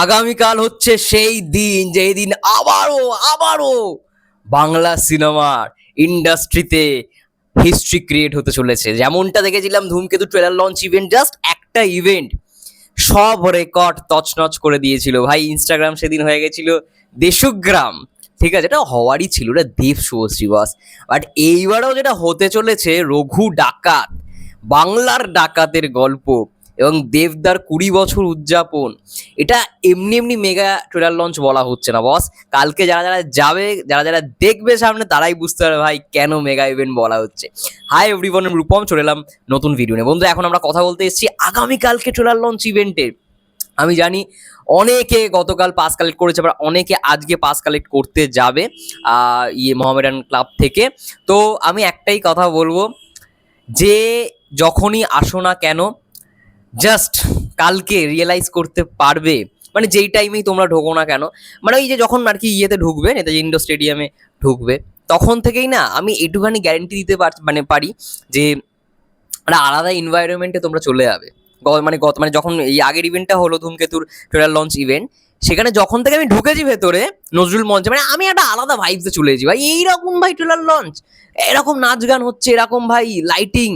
আগামীকাল হচ্ছে সেই দিন, যেই দিন আবারও আবারও বাংলা সিনেমার ইন্ডাস্ট্রিতে হিস্ট্রি ক্রিয়েট হতে চলেছে। যেমনটা দেখেছিলাম Dhumketu trailer launch event just একটা ইভেন্ট সব রেকর্ড তছনছ করে দিয়েছিল। ভাই ইনস্টাগ্রাম সেদিন হয়ে গেছিল দেশুগ্রাম। ঠিক আছে, এটা হওয়ারই ছিল এটা দেব শুভশ্রী বাস বাট এইবারও যেটা হতে চলেছে, রঘু ডাকাত, বাংলার ডাকাতের গল্প। এবং দেবদার কুড়ি বছর উদযাপন। এটা এমনি এমনি মেগা ট্রেলার লঞ্চ বলা হচ্ছে না বস কালকে যারা যারা যাবে, যারা যারা দেখবে সামনে, তারাই বুঝতে পারবে ভাই কেন মেগা ইভেন্ট বলা হচ্ছে। হাই এভরিওয়ান রূপম, চলে এলাম নতুন ভিডিও নিয়ে। বন্ধু, এখন আমরা কথা বলতে এসেছি আগামীকালকে ট্রেলার লঞ্চ ইভেন্টের আমি জানি অনেকে গতকাল পাস কালেক্ট করেছে, আবার অনেকে আজকে পাস কালেক্ট করতে যাবে ইয়ে মোহামেডান ক্লাব থেকে। তো আমি একটাই কথা বলব, যে যখনই আসো না কেন জাস্ট কালকে রিয়েলাইজ করতে পারবে। মানে যেই টাইমেই তোমরা ঢোকো না কেন মানে ওই যে যখন আর কি ইয়েতে ঢুকবে, নেতাজি ইন্ডোর স্টেডিয়ামে ঢুকবে, তখন থেকেই না আমি একটুখানি গ্যারেন্টি দিতে পার মানে পারি যে একটা আলাদা এনভায়রনমেন্টে তোমরা চলে যাবে। মানে গত মানে যখন এই আগের ইভেন্টটা হলো ধূমকেতুর ট্রেলার লঞ্চ ইভেন্ট সেখানে যখন থেকে আমি ঢুকেছি ভেতরে, নজরুল মঞ্চে মানে আমি একটা আলাদা ভাইবসে চলে এসেছি ভাই। এইরকম ভাই ট্রেলার লঞ্চ এরকম নাচ গান হচ্ছে, এরকম ভাই লাইটিং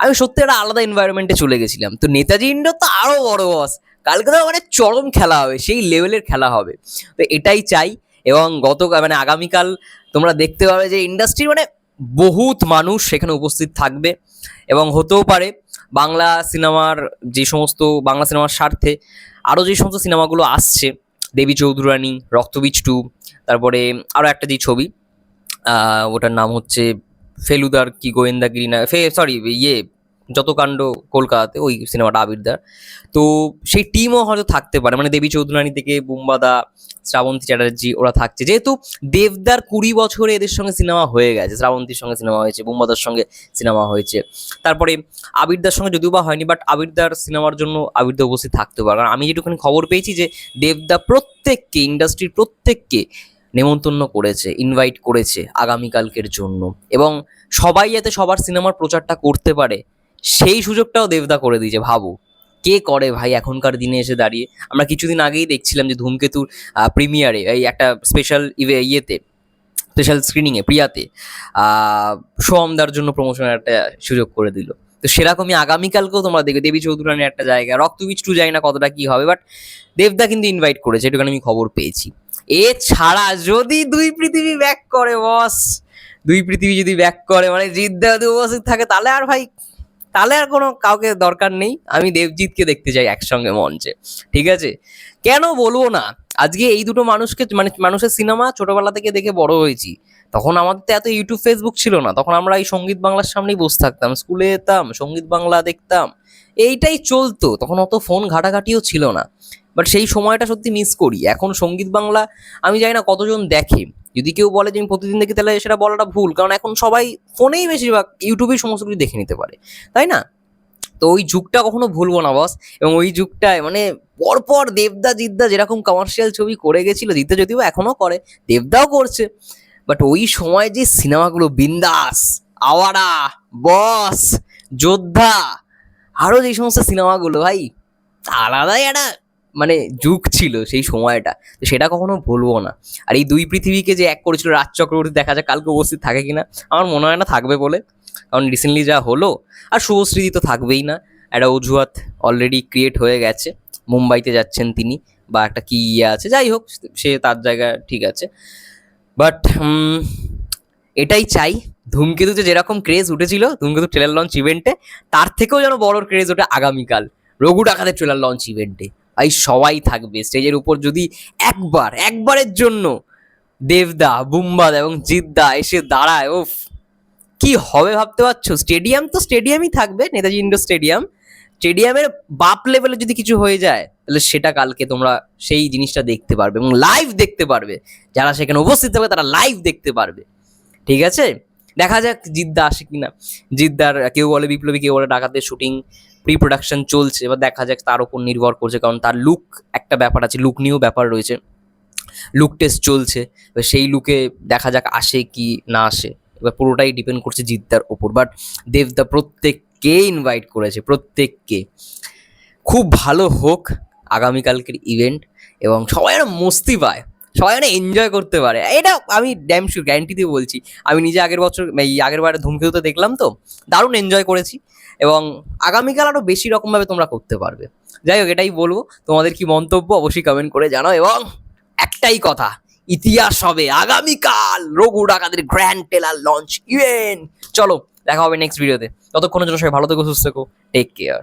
আমি সত্যি একটা আলাদা এনভায়রনমেন্টে চলে গেছিলাম। তো নেতাজি ইন্ডোর তো আরও বড় বস কালকে তো মানে চরম খেলা হবে, সেই লেভেলের খেলা হবে। তো এটাই চাই এবং গত মানে আগামীকাল তোমরা দেখতে পাবে যে ইন্ডাস্ট্রি মানে বহুত মানুষ সেখানে উপস্থিত থাকবে এবং হতেও পারে বাংলা সিনেমার যে সমস্ত, বাংলা সিনেমার স্বার্থে আরও যে সমস্ত সিনেমাগুলো আসছে, দেবী চৌধুরানী, রক্তবীজ টু তারপরে আরও একটা যে ছবি ওটার নাম হচ্ছে ফেলুদার কি গোয়েন্দাগিরি না ফে সরি ইয়ে যত কাণ্ড কলকাতাতে, ওই সিনেমাটা আবিরদার। তো সেই টিমও হয়তো থাকতে পারে মানে দেবী চৌধুরানী থেকে বুম্বাদা, শ্রাবন্তী চ্যাটার্জি, ওরা থাকছে। যেহেতু দেবদার কুড়ি বছরে এদের সঙ্গে সিনেমা হয়ে গেছে, শ্রাবন্তীর সঙ্গে সিনেমা হয়েছে, বুম্বাদার সঙ্গে সিনেমা হয়েছে। তারপরে আবিরদার সঙ্গে যদিও বা হয়নি বাট আবিরদার সিনেমার জন্য আবিরদা উপস্থিত থাকতে পারে। আমি যেটুখানি খবর পেয়েছি যে, দেবদা প্রত্যেককে ইন্ডাস্ট্রির প্রত্যেককে নেমন্তন্ন করেছে ইনভাইট করেছে আগামীকালকের জন্য। এবং সবাই যাতে সবার সিনেমার প্রচারটা করতে পারে, সেই সুযোগটাও দেবদা করে দিয়েছে, ভাবো। কে করে ভাই এখনকার দিনে এসে দাঁড়িয়ে? আমরা কিছুদিন আগেই দেখছিলাম যে ধূমকেতুর প্রিমিয়ারে এই একটা স্পেশাল ইভে, ইয়েতে স্পেশাল স্ক্রিনিংয়ে প্রিয়াতে সোহমদার জন্য প্রমোশনের একটা সুযোগ করে দিল। তো সেরকমই আগামীকালকেও তোমরা দেখবে, দেবী চৌধুরানীর একটা জায়গা, রক্তবীজ টু জানি না কতটা কী হবে বাট দেবদা কিন্তু ইনভাইট করেছে, এটুখানি আমি খবর পেয়েছি। এছাড়া যদি দুই পৃথিবী ব্যাক করে বস দুই পৃথিবী যদি ব্যাক করে মানে জিদ্দা যদি উপস্থিত থাকে, তাহলে আর ভাই, তাহলে আর কোনো কাউকে দরকার নেই। আমি দেবজিৎকে দেখতে চাই একসঙ্গে মঞ্চে, ঠিক আছে? কেন বলব না? আজকে এই দুটো মানুষকে মানে মানুষের সিনেমা ছোটবেলা থেকে দেখে বড় হয়েছি। তখন আমাদের তো এত ইউটিউব, ফেসবুক ছিল না। তখন আমরা এই সংগীত বাংলার সামনেই বসে থাকতাম, স্কুলে যেতাম, সংগীত বাংলা দেখতাম। এইটাই চলতো। তখন অত ফোন ঘাটাঘাটিও ছিল না। বাট সেই সময়টা সত্যি মিস করি। এখন সংগীত বাংলা, আমি জানি না কতজন দেখে। যদি কেউ বলে যে আমি প্রতিদিন দেখি, তাহলে সেটা বলাটা ভুল। কারণ এখন সবাই ফোনেই বেশিরভাগ ইউটিউবেই সমস্ত কিছু দেখে নিতে পারে। তাই না? তো ওই যুগটা কখনো ভুলবো না বস এবং ওই যুগটায় মানে পরপর দেবদা, জিদ্দা যেরকম কমার্শিয়াল ছবি করে গেছিল, জিদ্দা যদিও এখনও করে, দেবদাও করছে। বাট ওই সময় যে সিনেমাগুলো, বিন্দাস, আওয়ারা বস যোদ্ধা আরও যে সমস্ত সিনেমাগুলো, ভাই, আলাদাই একটা মানে যুগ ছিল সেই সময়টা, তো সেটা কখনো ভুলবো না। আর এই দুই পৃথিবীকে যে এক করেছিল রাজ চক্রবর্তী, দেখা যায় কালকে উপস্থিত থাকে কিনা। আমার মনে হয় না থাকবে বলে, কারণ রিসেন্টলি যা হলো, আর শুভশ্রীদি তো থাকবেই না। একটা অজুহাত অলরেডি ক্রিয়েট হয়ে গেছে। মুম্বাইতে যাচ্ছেন তিনি, বা একটা কি ইয়ে আছে, যাই হোক, সে তার জায়গা ঠিক আছে। বাট এটাই চাই। ধূমকেতুতে যেরকম ক্রেজ উঠেছিল, ধূমকেতু ট্রেলার লঞ্চ ইভেন্টে তার থেকেও যেন বড় ক্রেজ ওঠে আগামীকাল। রঘু ডাকাতের ট্রেলার লঞ্চ ইভেন্টে ভাই সবাই থাকবে। স্টেজের উপর যদি একবার, একবারের জন্য দেবদা, বুম্বাদ এবং জিদ্দা এসে দাঁড়ায় ওফ কি হবে ভাবতে পারছ? স্টেডিয়াম তো স্টেডিয়ামই থাকবে, নেতাজি ইন্ডোর স্টেডিয়াম। স্টেডিয়ামের বাপ লেভেলে যদি কিছু হয়ে যায়, তাহলে সেটা কালকে তোমরা সেই জিনিসটা দেখতে পারবে এবং লাইভ দেখতে পারবে। যারা সেখানে উপস্থিত থাকবে, তারা লাইভ দেখতে পারবে। ঠিক আছে? দেখা যাক জিদ্দা আসে কিনা। জিদ্দার কেউ বলে বিপ্লবী, কেউ বলে ডাকাতের শুটিং প্রি প্রোডাকশন চলছে, এবার দেখা যাক তার উপর নির্ভর করছে, কারণ তার লুক একটা ব্যাপার আছে লুক নিয়েও ব্যাপার রয়েছে। লুক টেস্ট চলছে, এবার সেই লুকে দেখা যাক আসে কি না আসে। এবার পুরোটাই ডিপেন্ড করছে জিদ্দার ওপর বাট দেবদা প্রত্যেককে ইনভাইট করেছে, প্রত্যেককে। খুব ভালো হোক আগামীকালকের ইভেন্ট এবং সবাই মস্তি পায়। সবাই যেন এনজয় করতে পারে। এটা আমি ড্যাম শিওর গ্যারান্টি দিয়ে বলছি। আমি নিজে আগের বছর, এই আগের বারে ধূমকেতুতে দেখলাম তো, দারুণ এনজয় করেছি এবং আগামীকাল আরও বেশি রকমভাবে তোমরা করতে পারবে। যাই হোক, এটাই বলব। তোমাদের কি মন্তব্য অবশ্যই কমেন্ট করে জানাও এবং একটাই কথা, ইতিহাস হবে আগামীকাল। রঘু ডাকাতের গ্র্যান্ড টেলার লঞ্চ ইভেন্ট চলো, দেখা হবে নেক্সট ভিডিওতে ততক্ষণের জন্য সবাই ভালো থেকো, সুস্থ থেকো। Take care